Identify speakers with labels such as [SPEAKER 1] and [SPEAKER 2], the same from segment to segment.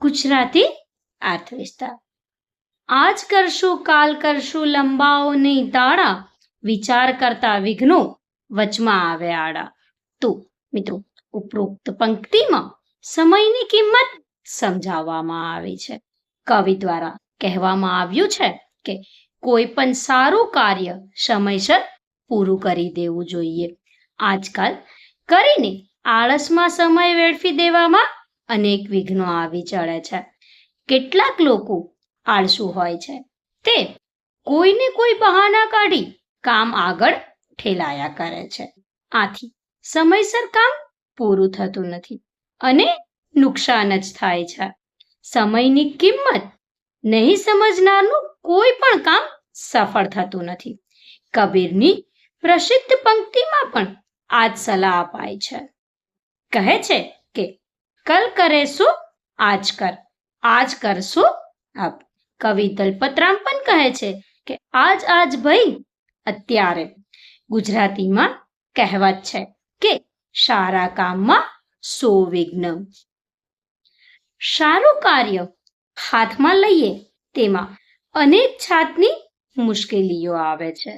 [SPEAKER 1] ગુજરાતી અર્થ વિસ્તાર આજ કરશું, કાલ કરશું, લંબાઓ દાડા વિચાર કરતા વિઘ્નો વચમાં આવે આડા. તો, મિત્રો, ઉપરોક્ત પંક્તિમાં સમયની કિંમત સમજાવવામાં આવી છે. કવિ દ્વારા કહેવામાં આવ્યું છે કે કોઈ પણ સારું કાર્ય સમયસર પૂરું કરી દેવું જોઈએ. આજકાલ કરીને આળસમાં સમય વેડફી દેવામાં અનેક વિઘ્નો આવી ચડે છે. કેટલાક લોકો આળસુ હોય છે. તે કોઈને કોઈ બહાના કાઢી કામ આગળ ઠેલાયા કરે છે. આથી સમયસર કામ પૂરું થતું નથી અને નુકસાન જ થાય છે. સમયની કિંમત નહીં સમજનારનું કોઈ પણ કામ સફળ થતું નથી. કબીરની પ્રસિદ્ધ પંક્તિમાં પણ આજ સલાહ અપાય છે. કહે છે કે કલ કરે આજ કર આજ કરશો અબ કવિ દલપતરામ પણ કહે છે કે આજ આજ ભાઈ અત્યારે ગુજરાતીમાં કહેવત છે કે સારા કામમાં સો વિઘ્ન સારું કાર્ય હાથમાં લઈએ તેમાં અનેક જાતની મુશ્કેલીઓ આવે છે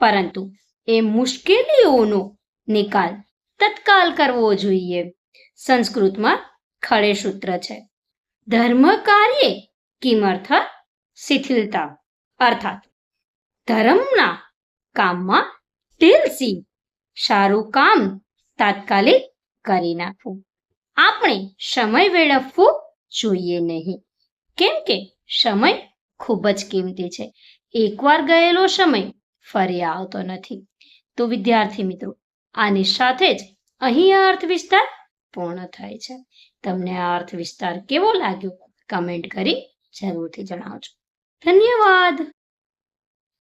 [SPEAKER 1] પરંતુ એ મુશ્કેલીઓનો નિકાલ તત્કાલ કરવો જોઈએ સંસ્કૃતમાં ખડે સૂત્ર છે. ધર્મ કાર્ય કિમર્થ શિથિલતા? અર્થાત ધર્મના કામમાં ઢીલસી સારું કામ તાત્કાલિક કરી નાખવું. આપણે સમય વેડફવું જોઈએ નહીં. કેમ કે સમય ખૂબ જ કિંમતી છે? એકવાર ગયેલો સમય ફરી આવતો નથી. તો વિદ્યાર્થી મિત્રો, આની સાથે જ અહીં અર્થ વિસ્તાર પૂર્ણ થાય છે. તમને આ અર્થ વિસ્તાર કેવો લાગ્યો? કમેન્ટ કરી જરૂરથી જણાવજો. ધન્યવાદ!